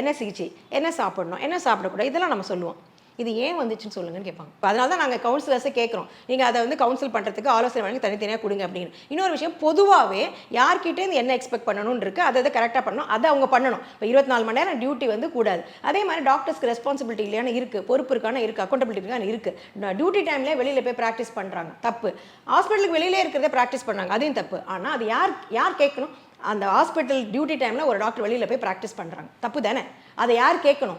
என்ன சிகிச்சை என்ன சாப்பிடணும் என்ன சாப்பிடக்கூடாது இதெல்லாம் நம்ம சொல்லுவோம். இது ஏன் வந்துச்சுன்னு சொல்லுங்கன்னு கேட்பாங்க. அதனால தான் நாங்கள் கவுன்சிலர்ஸை கேட்குறோம். நீங்கள் அதை வந்து கவுன்சில் பண்ணுறதுக்கு ஆலோசனை வழங்கி தனித்தனியாக கொடுங்க அப்படின்னு. இன்னொரு விஷயம் பொதுவாகவே யார்கிட்டேருந்து என்ன எக்ஸ்பெக்ட் பண்ணணும்னு இருக்கு அதை அதை கரெக்டாக பண்ணணும் அதை அவங்க பண்ணணும். இப்போ இருபத்தி நாலு மணி நேரம் டியூட்டி வந்து கூடாது. அதே மாதிரி டாக்டர்ஸ்க்கு ரெஸ்பான்சிபிலிட்டி இல்லையான இருக்குது பொறுப்பு இருக்கான இருக்குது அக்கௌண்டபிலிட்டி இருக்கான இருக்குது டியூட்டி டைம்லேயே வெளியில் போய் ப்ராக்டிஸ் பண்ணுறாங்க தப்பு. ஹாஸ்பிட்டலுக்கு வெளியிலே இருக்கிறதே ப்ராக்டிஸ் பண்ணுறாங்க அதையும் தப்பு. ஆனால் அது யார் யார் கேட்கணும்? அந்த ஹாஸ்பிட்டல் டியூட்டி டைமில் ஒரு டாக்டர் வெளியில் போய் ப்ராக்டிஸ் பண்ணுறாங்க தப்பு தானே? அதை யார் கேட்கணும்?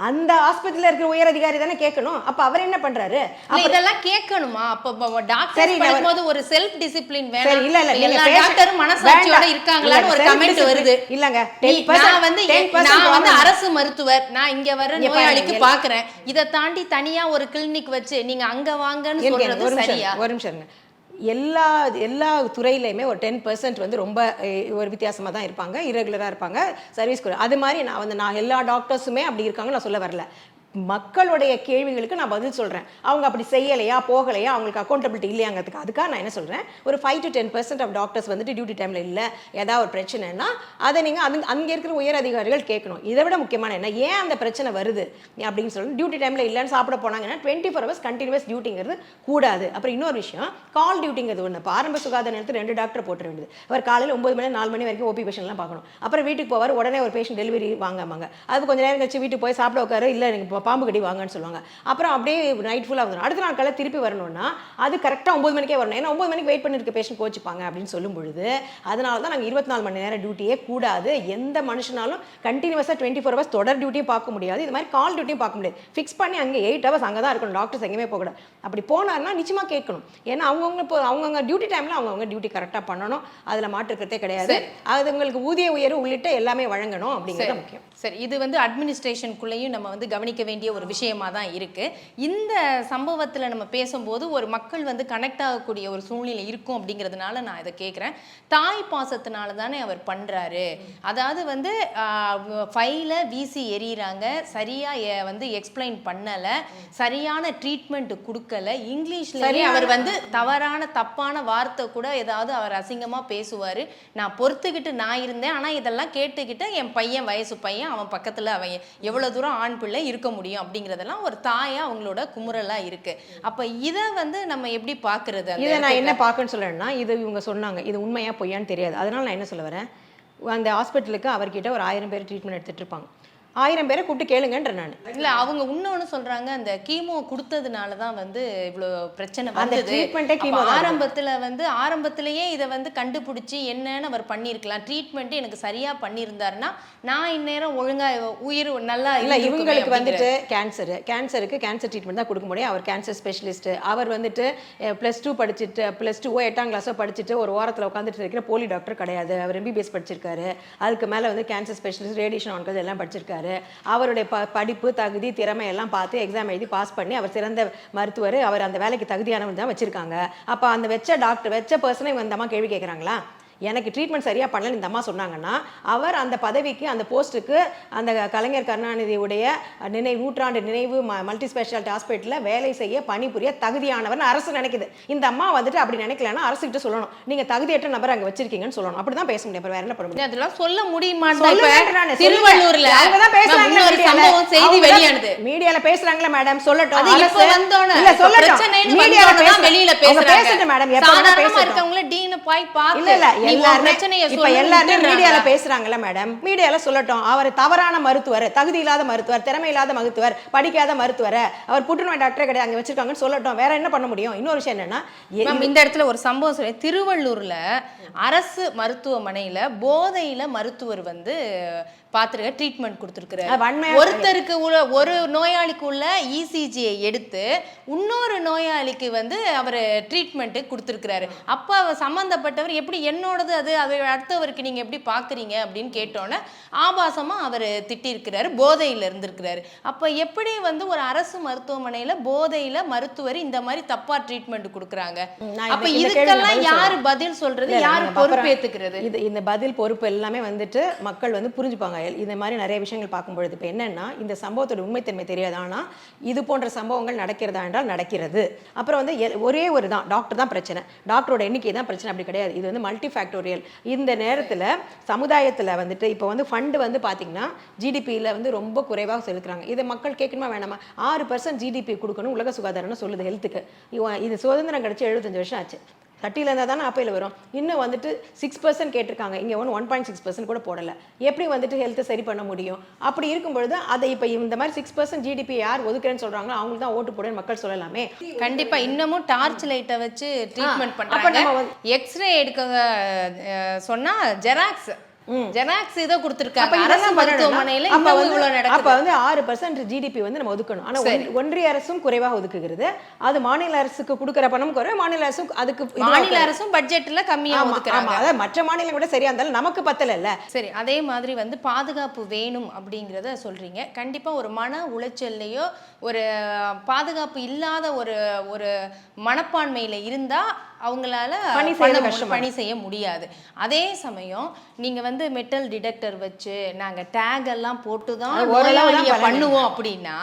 அந்த ஹாஸ்பிட்டலில் இருக்கிற உயர் அதிகாரி தானே கேட்கணும்? அப்போ அவர் என்ன பண்ணுறாரு இல்ல, இதெல்லாம் கேட்கணுமா? அப்ப டாக்டர் படிக்கும்போது ஒரு செல்ஃப் டிசிப்ளின் சரி இல்ல இல்ல வேணும் எல்லா டாக்டரும் மனசாட்சியோட. இருக்காங்களான்னு ஒரு கமெண்ட் வருது. இல்லங்க நீ- 10% நான் வந்து 10% நான் வந்து. அரசு மருத்துவர். நான் இங்க வர நோயாளிக்கு பாக்குறேன். இதை தாண்டி தனியா ஒரு கிளினிக் வச்சு நீங்க அங்க வாங்கன்னு சொல்றது சரியா? ஒரு நிமிஷம். எல்லா எல்லா துறையிலையுமே ஒரு டென் பர்சன்ட் வந்து ரொம்ப ஒரு வித்தியாசமாக தான் இருப்பாங்க இரகுலராக இருப்பாங்க சர்வீஸ் அது மாதிரி நான் வந்து நான் எல்லா டாக்டர்ஸுமே அப்படி இருக்காங்க நான் சொல்ல வரல. மக்களுடைய கேள்விகளுக்கு நான் பதில் சொல்கிறேன் அவங்க அப்படி செய்யலையா போகலையா அவங்களுக்கு அக்கௌண்டபிலிட்டி இல்லையாங்கிறதுக்கு அதுக்காக நான் என்ன சொல்கிறேன் ஒரு five to ten percent of doctors வந்துட்டு டியூட்டி டைமில் இல்லை ஏதாவது ஒரு பிரச்சனைனா அதை நீங்கள் அது அங்கே இருக்கிற உயர் அதிகாரிகள் கேட்கணும். இதை விட முக்கியமான என்ன ஏன் அந்த பிரச்சனை வருது? அப்படின்னு சொல்லி டியூட்டி டைமில் இல்லைன்னு சாப்பிட போனாங்கன்னா டுவெண்ட்டி ஃபோர் ஹவர்ஸ் கண்டினியூஸ் டியூட்டிங்கிறது கூடாது. அப்புறம் இன்னொரு விஷயம் கால் டியூட்டிங்கிறது ஒன்று ஆரம்ப சுகாதார நேரத்தில் ரெண்டு டாக்டர் போட்டுற வேண்டியது. அவர் காலையில் ஒம்பது மணி நாலு மணி வரைக்கும் ஓபி பேஷண்ட்லாம் பார்க்கணும். அப்புறம் வீட்டுக்கு போவார் உடனே ஒரு பேஷண்ட் டெலிவரி வாங்காமாங்க அது கொஞ்சம் நேரம் கழிச்சு வீட்டுக்கு போய் சாப்பிட உட்காரு. இல்லை எனக்கு பாம்பு கடி வாங்கன்னு சொல்லுவாங்க. அப்புறம் அப்படியே நைட் ஃபுல்லாக வந்துடும் அடுத்த நாள் காலையில் திருப்பி வரணும்னா அது கரெக்டாக ஒம்பது மணிக்கே வரணும். ஏன்னா ஒம்பது மணிக்கு வெயிட் பண்ணிருக்க பேஷண்ட் கோச்சிப்பாங்க அப்படின்னு சொல்லும் பொழுது அதனால தான் நாங்கள் இருபத்தி நாலு மணி நேரம் டியூட்டியே கூடாது. எந்த மனுஷனாலும் கண்டினியூஸாக டுவெண்ட்டி ஃபோர் ஹவர்ஸ் தொடர் டியூட்டியும் பார்க்க முடியாது. இது மாதிரி கால் டியூட்டியும் பார்க்க முடியாது. ஃபிக்ஸ் பண்ணி அங்கே எயிட் ஹவர்ஸ் அங்கே தான் இருக்கணும். டாக்டர்ஸ் எங்கேயுமே போகக்கூடாது அப்படி போனார்னா நிச்சயமாக கேட்கணும். ஏன்னா அவங்கவுங்க இப்போ அவங்கவுங்க டியூட்டி டைமில் அவங்கவுங்க டியூட்டி கரெக்டாக பண்ணணும். அதில் மாற்றுக்கிறதே கிடையாது. அது உங்களுக்கு ஊதிய உயர்வு உள்ளிட்ட எல்லாமே வழங்கணும் அப்படிங்கிறது முக்கியம். சரி இது வந்து அட்மினிஸ்ட்ரேஷனுக்குள்ளேயும் நம்ம வந்து கவனிக்க வேண்டிய ஒரு விஷயமா தான் இருக்கு. இந்த சம்பவத்தில் நம்ம பேசும்போது ஒரு மக்கள் வந்து கனெக்ட் ஆகக்கூடிய ஒரு சூழ்நிலை இருக்கும் அப்படிங்கிறதுனால நான் இதை கேட்குறேன் தாய் பாசத்தினால தானே அவர் பண்றாரு. அதாவது வந்து ஃபைல வீசி எறிகிறாங்க சரியா எ- வந்து எக்ஸ்பிளைன் பண்ணல. சரியான ட்ரீட்மெண்ட் கொடுக்கல. இங்கிலீஷ்லயே அவர் வந்து தவறான தப்பான வார்த்தை கூட ஏதாவது அவர் அசிங்கமா பேசுவாரு. நான் பொறுத்துக்கிட்டு நான் இருந்தேன். ஆனா இதெல்லாம் கேட்டுக்கிட்டு என் பையன் வயசு பையன் அவன் பக்கத்துல அவன் எவ்வளவு தூரம் ஆண் பிள்ளை இருக்க முடியும் அப்படிங்கறதெல்லாம் ஒரு தாயா அவங்களோட குமுறலா இருக்கு. அப்ப இத வந்து நம்ம எப்படி பாக்குறது? இதை நான்? என்ன பார்க்கணும்னு சொல்றேன்னா இது இவங்க சொன்னாங்க. இது உண்மையா பொய்யான்னு தெரியாது. அதனால நான் என்ன சொல்ல வரேன்? அந்த ஹாஸ்பிட்டலுக்கு அவர்கிட்ட ஒரு ஆயிரம் பேர் ட்ரீட்மெண்ட் எடுத்துட்டு இருப்பாங்க. ஆயிரம் பேரை கூப்பிட்டு கேளுங்கன்ற நான். இல்ல அவங்க இன்னொன்னு சொல்றாங்க அந்த கீமோ கொடுத்ததுனால தான் வந்து இவ்வளவு பிரச்சனை வந்தது. ஆரம்பத்துல வந்து ஆரம்பத்திலேயே இதை வந்து கண்டுபிடிச்சு என்னன்னு அவர் பண்ணியிருக்கலாம். ட்ரீட்மெண்ட் எனக்கு சரியா பண்ணியிருந்தாருன்னா நான் இந்நேரம் ஒழுங்கா உயிர் நல்லா இல்ல இவங்களுக்கு வந்துட்டு கேன்சர் கேன்சருக்கு கேன்சர் ட்ரீட்மெண்ட் தான் கொடுக்க முடியும். அவர் கேன்சர் ஸ்பெஷலிஸ்ட் அவர் வந்துட்டு ப்ளஸ் டூ படிச்சுட்டு ப்ளஸ் டூவோ எட்டாம் கிளாஸோ படிச்சுட்டு ஒரு ஓரத்தில் உட்காந்துட்டு இருக்கிற போலி டாக்டர் கிடையாது. அவர் எம்பிபிஎஸ் படிச்சிருக்காரு. அதுக்கு மேலே வந்து கேன்சர் ஸ்பெஷலிஸ்ட் ரேடியேஷன் ஆன்கது எல்லாம் படிச்சிருக்காரு. அவருடைய ப படிப்பு தகுதி திறமை எல்லாம் பார்த்து எக்ஸாம் எழுதி பாஸ் பண்ணி அவர் சிறந்த மருத்துவர். அவர் அந்த வேலைக்கு தகுதியானவர் தான் வச்சிருக்காங்க. அப்போ அந்த வச்ச டாக்டர் வச்ச பர்சனை இந்த அம்மா கேள்வி கேட்குறாங்களா எனக்கு ட்ரீட்மெண்ட் சரியாக பண்ணலன்னு இந்த அம்மா சொன்னாங்கன்னா அவர் அந்த பதவிக்கு அந்த போஸ்ட்டுக்கு அந்த கலைஞர் கருணாநிதியுடைய நினைவு நூற்றாண்டு நினைவு மல்டி ஸ்பெஷாலிட்டி ஹாஸ்பிட்டலில் வேலை செய்ய பணிபுரிய தகுதியானவர்னு அரசு நினைக்குது. இந்த அம்மா வந்துட்டு அப்படி நினைக்கலன்னா அரசுகிட்ட சொல்லணும். நீங்கள் தகுதியற்ற நபர் அங்கே வச்சிருக்கீங்கன்னு சொல்லணும். அப்படி தான் பேச முடியும். வேற என்ன பண்ண முடியும்? அதெல்லாம் சொல்ல முடியுமா? திருவள்ளூர்ல இன்னொரு மீடியால. சம்பவம் செய்தி வெளியானது. மீடியால பேசுறாங்களா மேடம் சொல்லட்டும். அது இப்ப அரசு- வந்தோன இல்ல சொல்லட்டும். மீடியால தான் பேசுறாங்க. வெளியில அவங்க பேசுறாங்க. பேசட்டும் மேடம் எப்ப வேணா பேசட்டும். இருக்கவங்கள டீனு போய் பார்த்து இல்ல. எல்லாருமே. மீடியால பேசுறாங்கல்ல மேடம் மீடியால சொல்லட்டும். அவர் தவறான மருத்துவர் தகுதி இல்லாத மருத்துவர் திறமை இல்லாத மருத்துவர் படிக்காத மருத்துவர். அவர் புற்றுநோய் டாக்டரே கிடையாது அங்க வச்சிருக்காங்கன்னு சொல்லட்டும். வேற என்ன பண்ண முடியும்? இன்னொரு விஷயம் என்னன்னா இந்த இடத்துல ஒரு சம்பவம் சொல்லி திருவள்ளூர்ல அரசு மருத்துவமனையில போதையில மருத்துவர் வந்து பாத்துருக்க ட்ரீட்மெண்ட் வன்மையா ஒருத்தருக்கு உள்ள ஒரு நோயாளிக்கு உள்ள இசிஜியை எடுத்து இன்னொரு நோயாளிக்கு வந்து அவர் ட்ரீட்மெண்ட் கொடுத்துருக்கிறாரு. அப்ப அவர் சம்பந்தப்பட்டவர் எப்படி என்னோடது அது அது அடுத்தவருக்கு நீங்க எப்படி பாக்குறீங்க அப்படின்னு கேட்டோன்னே ஆபாசமா அவர் திட்டியிருக்கிறாரு போதையில இருந்திருக்கிறாரு. அப்ப எப்படி வந்து ஒரு அரசு மருத்துவமனையில போதையில மருத்துவர் இந்த மாதிரி தப்பா ட்ரீட்மெண்ட் கொடுக்குறாங்க? அப்ப இதுக்கெல்லாம் யாரு. பதில் இல்ல, யாரு பொறுப்பேத்துக்கிறது? இது இந்த பதில் பொறுப்பு எல்லாமே வந்துட்டு மக்கள் வந்து புரிஞ்சுப்பாங்க. இந்த மாதிரி நிறைய விஷயங்கள் பார்க்கும்பொழுது இப்போ என்னன்னா இந்த சம்பவத்தோட உண்மைத்தன்மை தெரியாது. ஆனா இது போன்ற சம்பவங்கள் நடக்கிறதா என்றால் நடக்கிறது. அப்புறம் வந்து ஒரே ஒரு தான் டாக்டர் தான் பிரச்சனை. டாக்டரோட எண்ணிக்கை தான் பிரச்சனை அப்படி கிடையாது. இது வந்து மல்டி ஃபேக்டோரியல் இந்த நேரத்தில் சமுதாயத்துல வந்துட்டு இப்போ வந்து ஃபண்டு வந்து பார்த்தீங்கன்னா ஜிடிபியில் வந்து ரொம்ப குறைவாக செலுத்துறாங்க. இதை மக்கள் கேட்கணுமா வேணாமா? ஆறு பர்சன்ட் ஜிடிபி கொடுக்கணும் உலக சுகாதாரம்னு சொல்லுது ஹெல்த்துக்கு இது சுதந்திரம் கிடைச்சி எழுபத்தஞ்சு வருஷம் ஆச்சு. தட்டியில் இருந்தால் தானே அப்பையில் வரும். இன்னும் வந்துட்டு சிக்ஸ் பர்சன்ட் கேட்டிருக்காங்க. இங்கே ஒன்று ஒன் பாயிண்ட் சிக்ஸ் பர்சன்ட் கூட போடலை. எப்படி வந்துட்டு ஹெல்த்தை சரி பண்ண முடியும்? அப்படி இருக்கும் பொழுது அதை இப்போ இந்த மாதிரி சிக்ஸ் பர்சன்ட் ஜிடிபி யார் ஒதுக்குறேன்னு சொல்கிறாங்களோ அவங்களுக்கு தான் ஓட்டு போடுன்னு மக்கள் சொல்லலாமே. கண்டிப்பா. இன்னமும் டார்ச் லைட்டை வச்சு ட்ரீட்மெண்ட் வந்து- எக்ஸ்ரே எடுக்க அஹ், சொன்னா ஜெராக்ஸ் ஜெராக்ஸ் இதோ கொடுத்துருக்காங்க. அரசு மருத்துவமனையில இன்னமும் வந்து- இவ்வளவு அப்ப வந்து ஆறு பர்சன்ட் ஜிடிபி வந்து நம்ம ஒதுக்கணும். ஆனா ஒன்- ஒன்றிய அரசும் குறைவாக ஒதுக்குகிறது. அது மாநில அரசுக்கு கொடுக்குற பணம் குறைவு மாநில அரசும் அதுக்கு மாநில. அரசும் பட்ஜெட்ல கம்மியா ஆமா, ஒதுக்குறாங்க. அதாவது மற்ற மாநிலம் கூட சரியா இருந்தாலும் நமக்கு பத்தல இல்ல சரி அதே மாதிரி வந்து பாதுகாப்பு வேணும் அப்படிங்கிறத சொல்றீங்க. கண்டிப்பா ஒரு மன உளைச்சல்லையோ ஒரு பாதுகாப்பு இல்லாத ஒரு ஒரு மனப்பான்மையில இருந்தா அவங்களால பணி கஷ்டமா பணி செய்ய முடியாது. அதே சமயம் நீங்க வந்து மெட்டல் டிடெக்டர் வச்சு நாங்க டேக் எல்லாம் போட்டு தான் அது ஓரளவு தான் நோயாளியை பண்ணணும். பண்ணுவோம் அப்படின்னா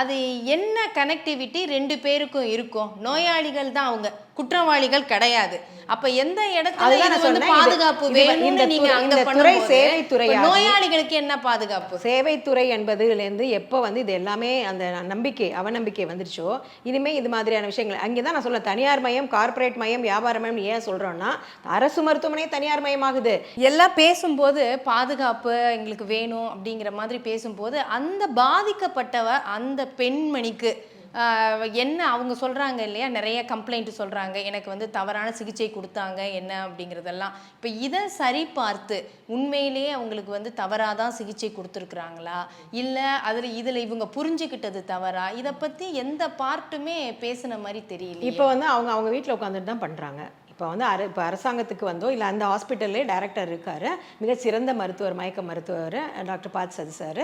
அது என்ன கனெக்டிவிட்டி ரெண்டு பேருக்கும் இருக்கும். நோயாளிகள் தான் அவங்க. குற்றவாளிகள் கிடையாது. அப்ப எந்த இடத்துல வந்து பாதுகாப்பு வேணும்னு இந்த நீங்க துறை- அங்க இந்த துறை சேவைத்துறையாகி- இப்ப நோயாளிகளுக்கு என்ன பாதுகாப்பு? சேவைத்துறை என்பதுலேருந்து எப்போ வந்து இது எல்லாமே அந்த நம்பிக்கை அவநம்பிக்கை வந்துருச்சோ இனிமே இது மாதிரியான விஷயங்கள். அங்கே தான் நான் சொல்ல தனியார் மயம் கார்ப்பரேட் மயம் வியாபார மயம் ஏன் சொல்கிறோன்னா அரசு மருத்துவமனை தனியார் மயமாகுது. எல்லாம் பேசும்போது பாதுகாப்பு எங்களுக்கு வேணும் அப்படிங்கிற மாதிரி பேசும்போது அந்த பாதிக்கப்பட்டவ அந்த பெண்மணிக்கு என்ன அவங்க சொல்கிறாங்க இல்லையா? நிறைய கம்ப்ளைண்ட் சொல்கிறாங்க எனக்கு வந்து தவறான சிகிச்சை கொடுத்தாங்க என்ன அப்படிங்கிறதெல்லாம். இப்போ இதை சரி பார்த்து உண்மையிலேயே அவங்களுக்கு வந்து தவறாக தான் சிகிச்சை கொடுத்துருக்குறாங்களா? இல்லை அதில் இதில் இவங்க புரிஞ்சுக்கிட்டது தவறா? இதை பற்றி எந்த பார்ட்டுமே பேசின மாதிரி தெரியல இப்போ வந்து அவங்க அவங்க வீட்டில் உட்காந்துட்டு தான் பண்ணுறாங்க இப்போ வந்து அர இப்போ அரசாங்கத்துக்கு வந்தோ இல்லை அந்த ஹாஸ்பிட்டல்லே டைரக்டர் இருக்கார். மிக சிறந்த மருத்துவர் மயக்க மருத்துவர் டாக்டர் பாத் சதி சார்.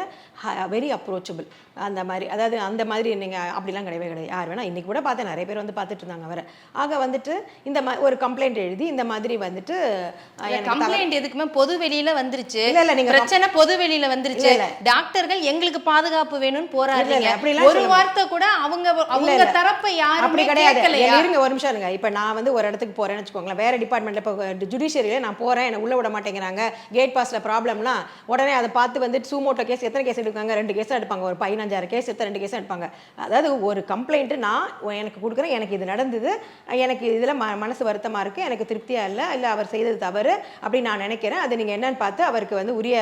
வெரி அப்ரோச்சபிள் அந்த மாதிரி அதாவது அந்த மாதிரி நீங்கள் அப்படிலாம் கிடையவே கிடையாது. யார் வேணா இன்றைக்கி கூட பார்த்தேன் நிறைய பேர் வந்து பார்த்துட்டு இருந்தாங்க அவரை. ஆக வந்துட்டு இந்த மா ஒரு கம்ப்ளைண்ட் எழுதி இந்த மாதிரி வந்துட்டு கம்ப்ளைண்ட் எதுக்குமே பொது வெளியில வந்துருச்சு. இல்ல, இல்ல, நீங்க பிரச்சனை பொது வெளியில வந்துருச்சு. டாக்டர்கள் எங்களுக்கு பாதுகாப்பு வேணும்னு போராடுறீங்க அப்படிலாம் ஒரு வார்த்தை கூட அவங்க அவங்க. தரப்பை அப்படி யாருமே கிடையாது. இருங்க ஒரு நிமிஷம் இருங்க. இப்போ நான் வந்து ஒரு இடத்துக்கு போறேன்னு வச்சுக்கோங்களேன் வேற டிபார்ட்மெண்ட்ல இப்போ ஜுடிஷியரியில் நான் போறேன் என்னை உள்ள விட மாட்டேங்கிறாங்க. கேட் பாஸ்ல ப்ராப்ளம்னா உடனே அதை பார்த்து வந்து சூமோட்டோ கேஸ் எத்தனை கேஸ் எடுப்பாங்க ரெண்டு கேஸ் எடுப்பாங்க. ஒரு பதினஞ்சாயிரம் கேஸ் எத்தனை ரெண்டு கேஸ் எடுப்பாங்க. அதாவது ஒரு கம்ப்ளைண்ட் நான் எனக்கு கொடுக்குறேன் எனக்கு இது நடந்தது எனக்கு இதில் ம மனசு வருத்தமா இருக்கு எனக்கு திருப்தியா இல்லை இல்லை அவர் செய்தது தவறு அப்படின்னு நான் நினைக்கிறேன். அதை நீங்க என்னன்னு பார்த்து அவருக்கு வந்து உரிய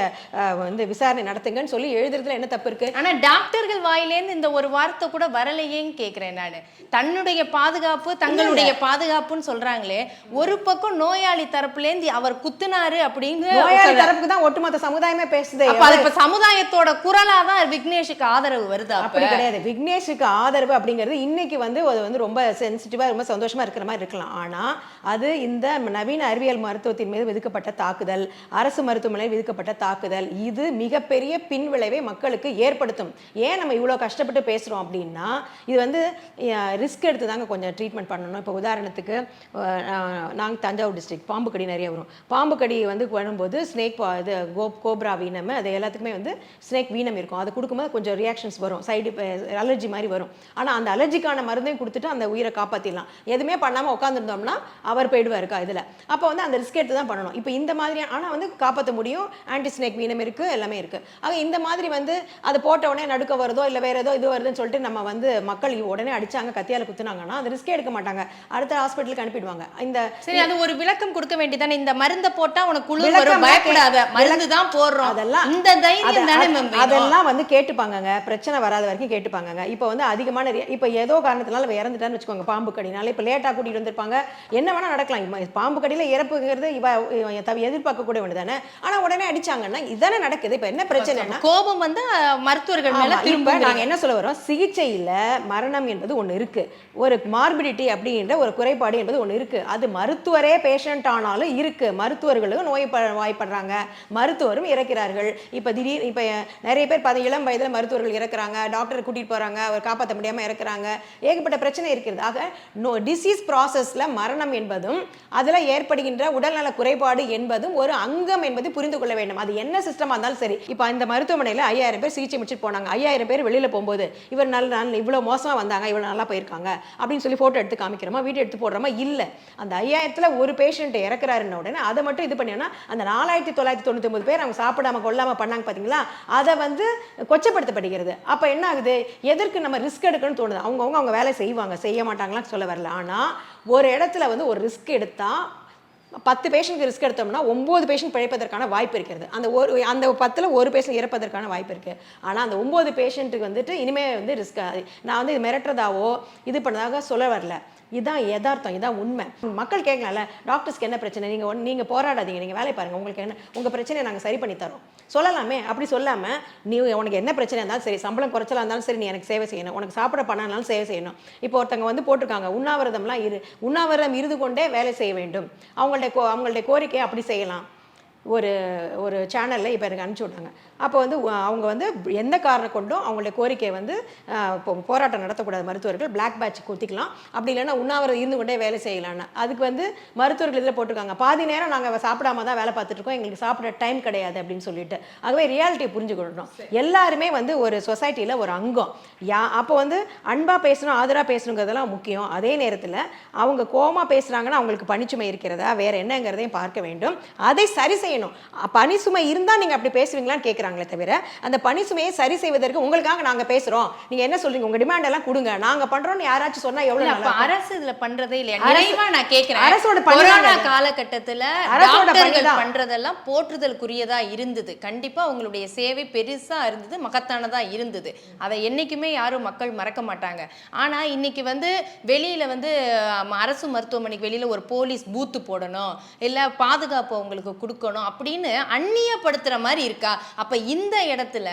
வந்து விசாரணை நடத்துங்கன்னு சொல்லி எழுதுறதுல என்ன தப்பு இருக்கு? ஆனா டாக்டர்கள் வாயிலேருந்து இந்த ஒரு வார்த்தை கூட வரலையேன்னு கேக்குறேன் நானு. தன்னுடைய பாதுகாப்பு தங்களுடைய பாதுகாப்புன்னு சொல்றாங்களே ஒரு பக்கம் நோயாளி தரப்புலேருந்து அவர் குத்துனாரு அப்படின்னு நோயாளி தரப்புக்கு தான் ஒட்டுமொத்த சமுதாயமே பேசுது அது இப்ப சமுதாயத்தோட குரலா தான் விக்னேஷுக்கு ஆதரவு வருது அப்ப. அப்படி கிடையாது. விக்னேஷுக்கு ஆதரவு அப்படிங்கிறது இன்னைக்கு வந்து அது வந்து ரொம்ப சென்சிட்டிவாக ரொம்ப சந்தோஷமா இருக்கிற மாதிரி இருக்கலாம். ஆனா அது இந்த நவீன அறிவியல் மருத்துவத்தின் மீது விதிக்கப்பட்ட தாக்குதல் அரசு மருத்துவமனையில் விதிக்கப்பட்ட தாக்குதல் இது மிகப்பெரிய பின்விளைவை மக்களுக்கு ஏற்படுத்தும். ஏன் நம்ம இவ்வளோ கஷ்டப்பட்டு பேசுறோம் அப்படின்னா இது வந்து ரிஸ்க் எடுத்து தாங்க கொஞ்சம் ட்ரீட்மெண்ட் பண்ணணும். இப்போ உதாரணத்துக்கு நாங்கள் தஞ்சாவூர் டிஸ்ட்ரிக்ட் பாம்பு கடி நிறைய வரும். பாம்பு கடி வந்து வரும்போது ஸ்னேக் இது கோ கோப்ரா வீனம் அது எல்லாத்துக்குமே வந்து ஸ்னேக் வீனம் இருக்கும். அது கொடுக்கும்போது கொஞ்சம் ரியாக்ஷன்ஸ் வரும். சைடு அலர்ஜி மாதிரி வரும். ஆனால் அந்த அலர்ஜிக்கான மருந்தையும் கொடுத்துட்டு அந்த உயிரை காப்பாற்றிடலாம் எதுவுமே பண்ணாமல் உட்காந்துருந்தோம்னா அவர் போயிடுவாருக்கா இதில். அப்போ வந்து அந்த ரிஸ்க் எடுத்து தான் பண்ணணும். இப்போ இந்த மாதிரி ஆனால் வந்து காப்பாற்ற முடியும். ஆன்டி ஸ்னேக் வீனம் இருக்குது எல்லாமே இருக்குது ஆக இந்த மாதிரி வந்து அது போட்ட உடனே நடுக்க வருதோ இல்லை வேறு ஏதோ இது வருதுன்னு சொல்லிட்டு நம்ம வந்து மக்கள் உடனே அடித்தாங்க கத்தியால் குத்துனாங்கன்னா அது ரிஸ்கே எடுக்க மாட்டாங்க. அடுத்த ஹாஸ்பிட்டலுக்கு அனுப்பிடுவாங்க. இந்த சரி அது ஒரு விளக்கம் கொடுக்க வேண்டியதானே இந்த மருந்தை போட்டா உனக்கு விளக்கம் வரும் பயப்படாத. மருந்து தான் போடுறோம். அதெல்லாம் இந்த தைரியம் தானே. அதெல்லாம் வந்து கேட்டுப்பாங்கங்க. பிரச்சனை வராத வரைக்கும் கேட்டுப்பாங்கங்க. இப்போ வந்து அதிகமான இப்போ ஏதோ காரணத்தினால இறந்துட்டான்னு வச்சுக்கோங்க பாம்பு கடினால. இப்போ லேட்டாக கூட்டிட்டு வந்திருப்பாங்க. என்ன வேணா நடக்கலாம். பாம்பு கடியில இறப்புங்கிறது இவ எதிர்பார்க்க கூட வேண்டியதானே ஆனா உடனே அடிச்சாங்கன்னா இதுதானே நடக்குது. இப்போ என்ன பிரச்சனைனா கோபம் வந்து மருத்துவர்கள் மேல திரும்ப நாங்க என்ன சொல்ல வரோம்? சிகிச்சையில மரணம் என்பது ஒண்ணு இருக்கு. ஒரு மார்பிடிட்டி அப்படின்ற ஒரு குறைபாடு என்பது ஒண்ணு இருக்கு. அது மருத்துவரே பேஷண்ட் ஆனாலும் இருக்குது மருத்துவர்களும் நோய் வாய்ப்படுறாங்க. மருத்துவரும் இறக்கிறார்கள். இப்போ திடீர் இப்போ நிறைய பேர் பதி இளம் வயதில் மருத்துவர்கள் இறக்குறாங்க. டாக்டர் கூட்டிகிட்டு போகிறாங்க அவர் காப்பாற்ற முடியாமல் இறக்குறாங்க. ஏகப்பட்ட பிரச்சனை இருக்கிறது ஆக நோ டிசீஸ் ப்ராசஸில் மரணம் என்பதும் அதில் ஏற்படுகின்ற உடல்நல குறைபாடு என்பதும் ஒரு அங்கம் என்பதை புரிந்து கொள்ள வேண்டும். அது என்ன சிஸ்டமாக இருந்தாலும் சரி. இப்போ இந்த மருத்துவமனையில் ஐயாயிரம் பேர் சிகிச்சை முடிச்சுட்டு போனாங்க. ஐயாயிரம் பேர் வெளியில் போகும்போது இவர் நல்ல நல்ல இவ்வளோ மோசமாக வந்தாங்க. இவ்வளோ நல்லா போயிருக்காங்க. அப்படின்னு சொல்லி ஃபோட்டோ எடுத்து காமிக்கிறோமா? வீடியோ எடுத்து போடுறோமா? இல்லை. அந்த அந்த ஐயாயிரத்தில் ஒரு பேஷண்ட் இறக்குறாருன்ன உடனே அதை மட்டும் இது பண்ணினா அந்த நாலாயிரத்தி தொள்ளாயிரத்தி தொண்ணூத்தி ஒன்பது பேர் அவங்க சாப்பிடாம கொள்ளாமல் பண்ணாங்க பார்த்தீங்களா அதை வந்து கொச்சப்படுத்தப்படுகிறது. அப்போ என்ன ஆகுது? எதற்கு நம்ம ரிஸ்க் எடுக்கணும்னு தோணுது? அவங்கவுங்க அவங்க வேலை செய்வாங்க. செய்ய மாட்டாங்களான்னு சொல்ல வரல. ஆனால் ஒரு இடத்துல வந்து ஒரு ரிஸ்க் எடுத்தால் பத்து பேஷண்ட்க்கு ரிஸ்க் எடுத்தோம்னா ஒம்பது பேஷண்ட் பிழைப்பதற்கான வாய்ப்பு இருக்கிறது. அந்த ஒரு அந்த பத்தில் ஒரு பேஷண்ட் இறப்பதற்கான வாய்ப்பு இருக்குது ஆனால் அந்த ஒம்பது பேஷண்ட்டுக்கு வந்துட்டு இனிமேல் வந்து ரிஸ்க் நான் வந்து இது மிரட்டுறதாவோ இது பண்ணதாக சொல்ல வரல. இதான் யதார்த்தம் இதான் உண்மை. மக்கள் கேட்கலாம்ல டாக்டர்ஸ்க்கு என்ன பிரச்சனை? நீங்கள் ஒன் நீங்கள் போராடாதீங்க நீங்கள் வேலை பாருங்கள் உங்களுக்கு என்ன உங்கள் பிரச்சனையை நாங்கள் சரி பண்ணி தரோம். சொல்லலாமே அப்படி சொல்லாமல் நீ உனக்கு என்ன பிரச்சனை இருந்தாலும் சரி சம்பளம் குறைச்சலா இருந்தாலும் சரி நீ எனக்கு சேவை செய்யணும். உனக்கு சாப்பிட பண்ணாலும் சேவை செய்யணும். இப்போ ஒருத்தங்க வந்து போட்டிருக்காங்க உண்ணாவிரதம்லாம் இரு உண்ணாவிரதம் இருந்து கொண்டே வேலை செய்ய வேண்டும். அவங்கள்ட்ட கோ அவங்கள்ட்ட கோரிக்கையை அப்படி செய்யலாம். ஒரு ஒரு சேனலில் இப்போ எனக்கு அனுப்பிச்சி விட்டாங்க. அப்போ வந்து அவங்க வந்து எந்த காரணம் கொண்டும் அவங்களுடைய கோரிக்கையை வந்து இப்போ போராட்டம் நடத்தக்கூடாது. மருத்துவர்கள் பிளாக் பேட்ச் குத்திக்கலாம். அப்படி இல்லைன்னா உண்ணாவிரதம் இருந்து கொண்டே வேலை செய்யலான்னு. அதுக்கு வந்து மருத்துவர்கள் இதில் போட்டிருக்காங்க. பாதி நேரம் நாங்கள் சாப்பிடாம தான் வேலை பார்த்துட்டு இருக்கோம். எங்களுக்கு சாப்பிட டைம் கிடையாது அப்படின்னு சொல்லிட்டு. ஆகவே ரியாலிட்டியை புரிஞ்சுக்கணும். எல்லாருமே வந்து ஒரு சொசைட்டியில் ஒரு அங்கம். யா அப்போ வந்து அன்பாக பேசணும் ஆதரவாக பேசணுங்கிறதெல்லாம் முக்கியம். அதே நேரத்தில் அவங்க கோமா பேசுகிறாங்கன்னா அவங்களுக்கு பணிச்சுமை இருக்கிறதா? வேற என்னங்கிறதையும் பார்க்க வேண்டும். அதை சரி செய்யணும். பணிசுமை இருந்தால் நீங்கள் அப்படி பேசுவீங்களான்னு கேட்குறாங்களே தவிர அந்த பணிசுமையை சரி செய்வதற்கு உங்களுக்காக நாங்கள் பேசுகிறோம் நீங்கள் என்ன சொல்றீங்க? உங்கள் டிமாண்ட் எல்லாம் கொடுங்க. நாங்கள் பண்ணுறோம்னு யாராச்சும் சொன்னால் எவ்வளோ அரசு இதுல பண்றதே இல்லையா? அரசு- நிறைவா நான் கேக்குறேன். அரசோட பணி கொரோனா. காலகட்டத்துல அரசோட பணி டாக்டர்கள் தான். பண்றதெல்லாம் போற்றுதலுக்குரியதா இருந்தது. கண்டிப்பா உங்களுடைய சேவை பெருசா இருந்தது மகத்தானதா இருந்தது. அதை என்னைக்குமே யாரும் மக்கள் மறக்க மாட்டாங்க. ஆனா இன்னைக்கு வந்து வெளியில வந்து அரசு மருத்துவமனைக்கு வெளியில ஒரு போலீஸ் பூத்து போடணும் இல்ல பாதுகாப்பு அவங்களுக்கு கொடுக்கணும் அப்படின்னு அந்நியப்படுத்துற மாதிரி இருக்கா? அப்ப இந்த இடத்துல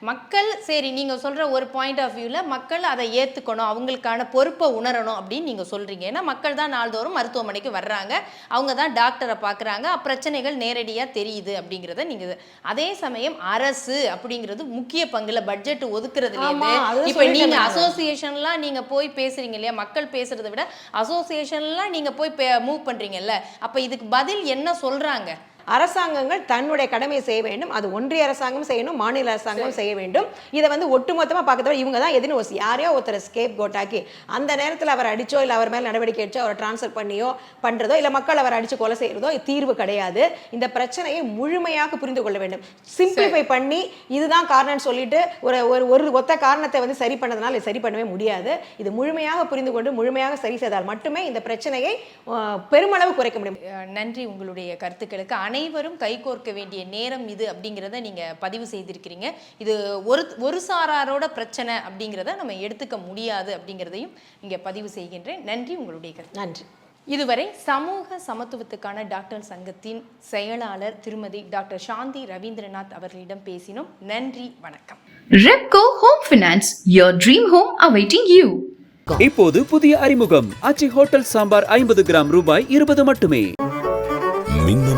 மக்கள் சரி நீங்க சொல்ற ஒரு பாயிண்ட் ஆஃப் வியூல மக்கள் அதை ஏத்துக்கணும் அவங்களுக்கான பொறுப்பை உணரணும் அப்படின்னு நீங்க சொல்றீங்க. ஏன்னா மக்கள் தான் நாள்தோறும் மருத்துவமனைக்கு வர்றாங்க. அவங்க தான் டாக்டரை பார்க்குறாங்க. பிரச்சனைகள் நேரடியா தெரியுது அப்படிங்கிறத நீங்க அதே சமயம் அரசு அப்படிங்கிறது முக்கிய பங்குல பட்ஜெட் ஒதுக்குறதுல ஆமா, இருந்து அதுதான் இப்ப நீங்க சொல்லிட்டேன் நானு. அசோசியேஷன்லாம் நீங்க போய் பேசுறீங்க இல்லையா? மக்கள் பேசுறதை விட அசோசியேஷன்லாம் நீங்க போய் மூவ் பண்றீங்கல்ல? அப்ப இதுக்கு பதில் என்ன சொல்றாங்க? அரசாங்கங்கள் தன்னுடைய கடமையை செய்ய வேண்டும். அது ஒன்றிய அரசாங்கம் செய்யணும் மாநில அரசாங்கம் செய்ய வேண்டும். இதை வந்து ஒட்டுமொத்தமாக பார்க்கறத இவங்க தான் எதுன்னு ஒரு யாரையோ ஒருத்தர் ஸ்கேப் கோட்டாக்கி அந்த நேரத்தில் அவர் அடிச்சோ இல்லை அவர் மேல் நடவடிக்கை எடுச்சோ அவரை ட்ரான்ஸ்ஃபர் பண்ணியோ பண்ணுறதோ இல்லை மக்கள் அவர் அடிச்சு கொலை செய்கிறதோ தீர்வு கிடையாது. இந்த பிரச்சனையை முழுமையாக புரிந்து கொள்ள வேண்டும். சிம்பிளிஃபை பண்ணி இதுதான் காரணம்னு சொல்லிட்டு ஒரு ஒரு ஒரு ஒத்த காரணத்தை வந்து சரி பண்ணதுனால சரி பண்ணவே முடியாது. இது முழுமையாக புரிந்து கொண்டு முழுமையாக சரி செய்தால் மட்டுமே இந்த பிரச்சனையை பெருமளவு குறைக்க முடியும். நன்றி உங்களுடைய கருத்துக்களுக்கு. அனைவரும் கைகோர்க்க வேண்டிய நேரம் இது அப்படிங்கிறத நீங்க பதிவு செய்திருக்கிறீங்க. இது ஒரு ஒரு சாராரோட பிரச்சனை அப்படிங்கிறத நம்ம எடுத்துக்க முடியாது அப்படிங்கிறதையும் இங்க பதிவு செய்கின்றேன். நன்றி உங்களுடைய கருத்து. நன்றி. இதுவரை சமூக சமத்துவத்துக்கான டாக்டர் சங்கத்தின் செயலாளர் திருமதி டாக்டர் சாந்தி ரவீந்திரநாத் அவர்களிடம் பேசினோம். நன்றி வணக்கம். Repco Home Finance, your dream home awaiting you. இப்போது புதிய அறிமுகம். ஆச்சி ஹோட்டல் சாம்பார் ஐம்பது கிராம் ரூபாய் இருபது மட்டுமே.